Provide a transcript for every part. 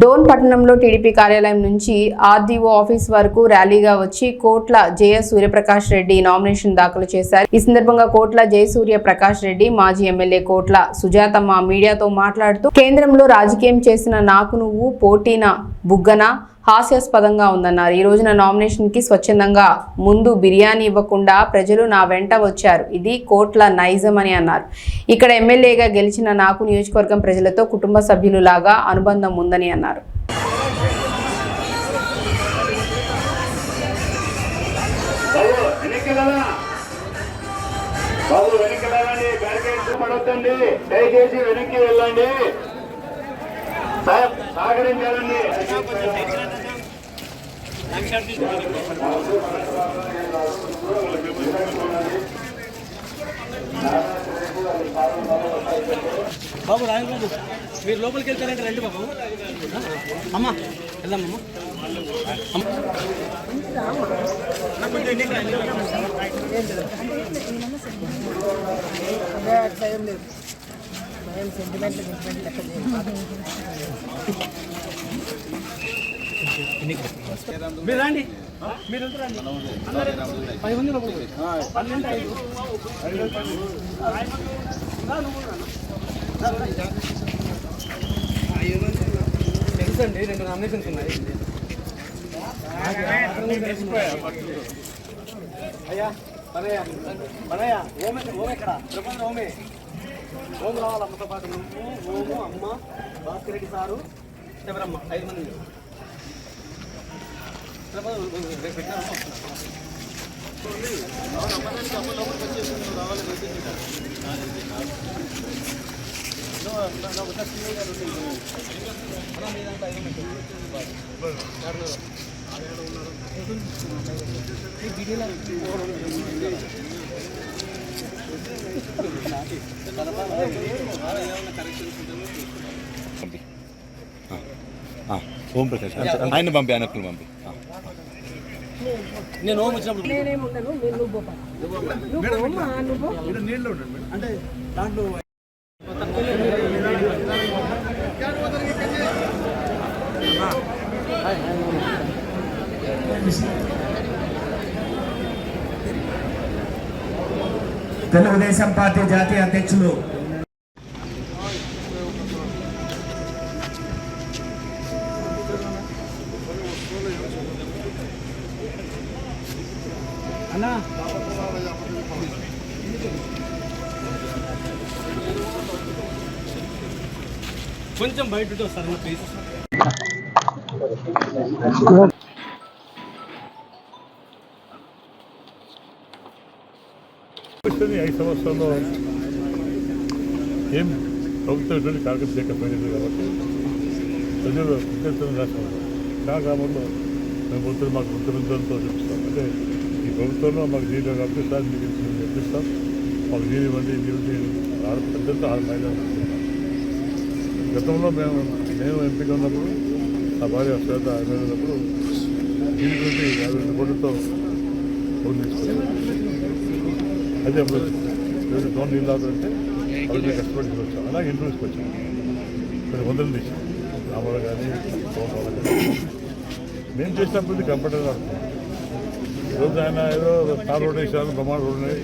డోన్ పట్టణంలో టీడీపీ కార్యాలయం నుంచి ఆర్డీఓ ఆఫీస్ వరకు ర్యాలీగా వచ్చి కోట్ల జయ సూర్యప్రకాష్ రెడ్డి నామినేషన్ దాఖలు చేశారు. ఈ సందర్భంగా కోట్ల జయసూర్య ప్రకాష్ రెడ్డి మాజీ ఎమ్మెల్యే కోట్ల సుజాతమ్మ మీడియాతో మాట్లాడుతూ కేంద్రంలో రాజకీయం చేసిన నాకు నువ్వు పోటీన బుగ్గన? హాస్యాస్పదంగా ఉందన్నారు. ఈ రోజున నామినేషన్కి స్వచ్ఛందంగా ముందు బిర్యానీ ఇవ్వకుండా ప్రజలు నా వెంట వచ్చారు. ఇది కోట్ల నైజం అని అన్నారు. ఇక్కడ ఎమ్మెల్యేగా గెలిచిన నాకు నియోజకవర్గం ప్రజలతో కుటుంబ సభ్యులులాగా అనుబంధం ఉందని అన్నారు. బాబు వెనక్కి బ్యారికేడ్స్ పడొద్దండి. దయచేసి వెనక్కి వెళ్ళండి. సహకరించాలండి. బాబు రాయల్ మీరు లోపలికి వెళ్తారంటే రండి బాబు. అమ్మా వెళ్దామమ్మా అదే అట్లా ఏం లేదు ఏం సెంటిమెంట్ సెంటిమెంట్ లెక్క మీరు రండి. మీరు రండి? పది మంది పన్నెండు ఐదు. తెలుసండి రెండు నామినేషన్స్ ఉన్నాయి. అయ్యా పనయ్య పనయ్య ఓమే ఓమే ఇక్కడ. ప్రపంచ ఓమే. ఓం రావాలి అమ్మతో పాటు నువ్వు ఓము అమ్మ భాస్కర్ రెడ్డి సారు శివరమ్మ ఐదు మంది. ఓం ప్రకాష్. ఆయన పంపి ఆయన ఒక్కరు పంపి. నేను ఓం వచ్చినప్పుడు నేనేం ఉండను మీరు నువ్వు నువ్వు నువ్వు అంటే దాంట్లో తెలుగుదేశం పార్టీ జాతీయ అధ్యక్షులు అన్నా? కొంచెం బయట ఉంటే ప్లీజ్? ఐదు సంవత్సరాల్లో. ఏం ప్రభుత్వం కార్యక్రమం చేయకపోయింది కాబట్టి ప్రజలు విద్యార్థులను రాస్తున్నారు నా గ్రామంలో మేము గుర్తులు మాకు ముఖ్యమంత్రులతో చూపిస్తాం అంటే ఈ ప్రభుత్వంలో మాకు నీళ్ళు కాబట్టి సార్ మీకు ఇది చెప్పిస్తాం మాకు నీళ్ళు ఇవ్వండి నీళ్ళు నీళ్ళు ఆరు పెద్దలతో ఆరు మైదానం గతంలో మేము నేను ఎంపిక ఉన్నప్పుడు నా భార్య శ్వేత ఎమ్మెల్యే ఉన్నప్పుడు నీళ్ళు యాభై రెండు కోట్లతో ఫోన్ తీసుకున్నాం అదే అప్పుడు రెండు లోన్ నీళ్ళు అంటే వాళ్ళకి కష్టపడి వచ్చాం అలాగే ఇంట్రెస్ట్కి వచ్చాం కొన్ని వందలు తీసాం రామారావు కానీ పవన్ వాళ్ళు కానీ మేము చేసినప్పుడు కంప్యూటర్ ఆడుతున్నాం ఈరోజు ఆయన ఏదో కార్ రోడ్ వేసారు ప్రమాణ రోడ్ ఉన్నాయి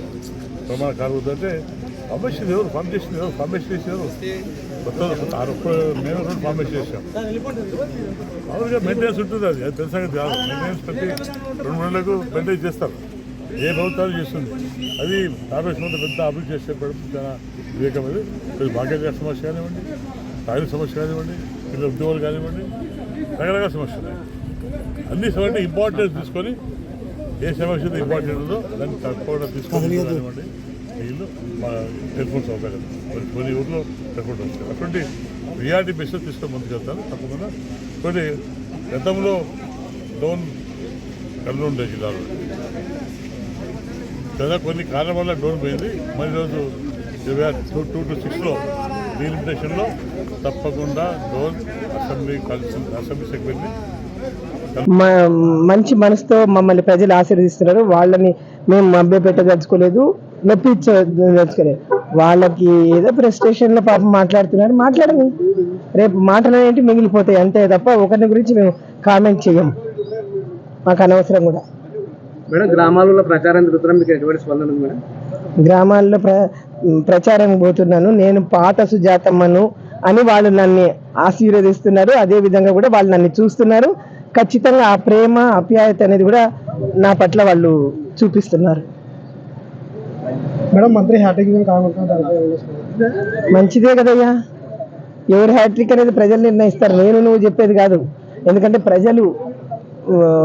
ప్రమాణ కార్ అంటే ఫార్మేషన్ ఎవరు పంపించింది ఎవరు ఫార్మేషన్ చేశారు మేము రెండు ఫార్మేషన్ చేసాం మామూలుగా మెయింటెనెన్స్ ఉంటుంది అది అది తెలుసా కాదు? మెయింటెనెన్స్ ప్రతి రెండు నెలలకు మెయింటైన్ చేస్తారు. ఏ ప్రభుత్వాలు చేస్తుంది? అది కార్పొరేషన్ వద్ద పెద్ద అభివృద్ధి చేసే ప్రభుత్వం చాలా వివేకం అది. ఇది సమస్య కానివ్వండి తాగిన సమస్య కానివ్వండి పిల్లల ఉద్యోగాలు కానివ్వండి రకరకాల సమస్యలు. అన్ని సమస్య ఇంపార్టెన్స్ తీసుకొని ఏ సమస్య ఇంపార్టెంట్ ఉందో దాన్ని తప్పకుండా కానివ్వండి వీళ్ళు మా టెలిఫోన్ సౌకర్యం. కొన్ని ఊర్లో టెలిఫోన్ వస్తాయి అటువంటి రియాలిటీ బేస్లో తీసుకొని ముందుకెళ్తాను తప్పకుండా కొన్ని గతంలో డోన్ కళ్ళు ఉండే జిల్లాలో. కదా కొన్ని కారణాల వల్ల డోన్ పోయింది. మరి ఈరోజు ఇరవై టూ టూ టు సిక్స్లో డీలిమిటేషన్లో తప్పకుండా డోన్ అసెంబ్లీ కలిసి అసెంబ్లీ సెగ్మెంట్ని మంచి మనసుతో మమ్మల్ని ప్రజలు ఆశీర్వదిస్తున్నారు. వాళ్ళని మేము మభ్య పెట్టదలుచుకోలేదు నొప్పించదలుచుకోలేదు వాళ్ళకి ఏదో ప్రెస్టేషన్లో పాపం మాట్లాడుతున్నారు. మాట్లాడము రేపు మాటలు ఏంటి మిగిలిపోతాయి. అంతే తప్ప ఒకరిని గురించి మేము కామెంట్ చేయం మాకు అనవసరం కూడా. మేడం గ్రామాలలో ప్రచారం జరుగుతున్నా మీకు ఎటువంటి స్పందన మేడం? గ్రామాల్లో ప్ర ప్రచారం పోతున్నాను. నేను పాత సుజాతమ్మను అని వాళ్ళు నన్ను ఆశీర్వదిస్తున్నారు. అదే విధంగా కూడా వాళ్ళు నన్ను చూస్తున్నారు. ఖచ్చితంగా ఆ ప్రేమ ఆప్యాయత అనేది కూడా నా పట్ల వాళ్ళు చూపిస్తున్నారు. మేడం మంత్రి హ్యాటింగ్ కాకుండా మంచిదే కదయ్యా. ఎవరు హ్యాట్రిక్ అనేది ప్రజలు నిర్ణయిస్తారు. నేను నువ్వు చెప్పేది కాదు. ఎందుకంటే ప్రజలు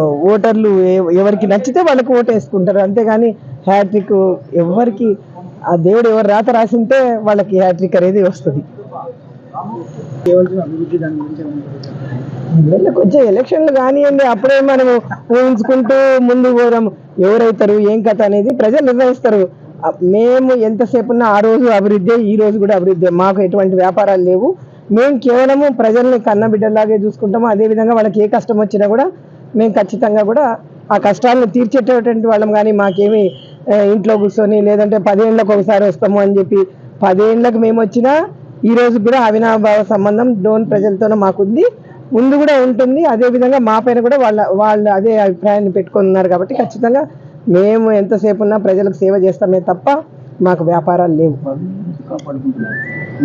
ఓటర్లు ఎవ- ఎవరికి నచ్చితే వాళ్ళకి ఓటు వేసుకుంటారు. అంతేగాని హ్యాట్రిక్ ఎవరికి ఆ దేవుడు ఎవరు రాత రాసింటే వాళ్ళకి హ్యాట్రిక్ అనేది వస్తుంది. వీళ్ళకి కొంచెం ఎలక్షన్లు కానివ్వండి అప్పుడే మనము ఊహించుకుంటూ ముందు పోదాం. ఎవరైతారు ఏం కథ అనేది ప్రజలు నిర్ణయిస్తారు. మేము ఎంతసేపు ఉన్నా ఆ రోజు అభివృద్ధి ఈ రోజు కూడా అభివృద్ధి. మాకు ఎటువంటి వ్యాపారాలు లేవు. మేము కేవలము ప్రజల్ని కన్నబిడ్డలాగే చూసుకుంటాము. అదే విధంగా వాళ్ళకి ఏ కష్టం వచ్చినా కూడా మేము ఖచ్చితంగా కూడా ఆ కష్టాలను తీర్చేటటువంటి వాళ్ళం. కానీ మాకేమి ఇంట్లో కూర్చొని లేదంటే పదేళ్ళకి ఒకసారి వస్తాము అని చెప్పి పదేళ్ళకి మేము వచ్చినా ఈ రోజు కూడా అవినాభావ సంబంధం డోన్ ప్రజలతోనే మాకుంది. ముందు కూడా ఉంటుంది. అదే విధంగా మా పైన కూడా వాళ్ళ వాళ్ళు అదే అభిప్రాయాన్ని పెట్టుకొని ఉన్నారు కాబట్టి ఖచ్చితంగా మేము ఎంతసేపు ఉన్నా ప్రజలకు సేవ చేస్తామే తప్ప మాకు వ్యాపారాలు లేవు.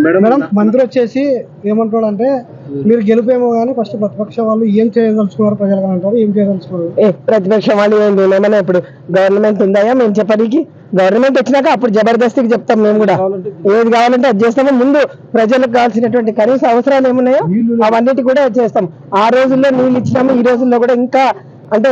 మేడం మంత్రి వచ్చేసి ఏమంటాడు అంటే మీరు గెలిపేమో కానీ ఫస్ట్ ప్రతిపక్ష వాళ్ళు ఏం చేయదలుచుకున్నారు ప్రజలకు అని అంటారు ఏం చేయదలుచుకున్నారు? ఏ ప్రతిపక్షం వాళ్ళు ఏం ఏమైనా ఇప్పుడు గవర్నమెంట్ ఉందాయా మేము చెప్పడానికి? గవర్నమెంట్ వచ్చినాక అప్పుడు జబర్దస్తికి చెప్తాం మేము కూడా. ఏది కావాలంటే అది చేస్తాము. ముందు ప్రజలకు కావాల్సినటువంటి కనీస అవసరాలు ఏమున్నాయో అవన్నిటి కూడా చేస్తాం. ఆ రోజుల్లో నీళ్ళు ఇచ్చినాము ఈ రోజుల్లో కూడా ఇంకా అంటే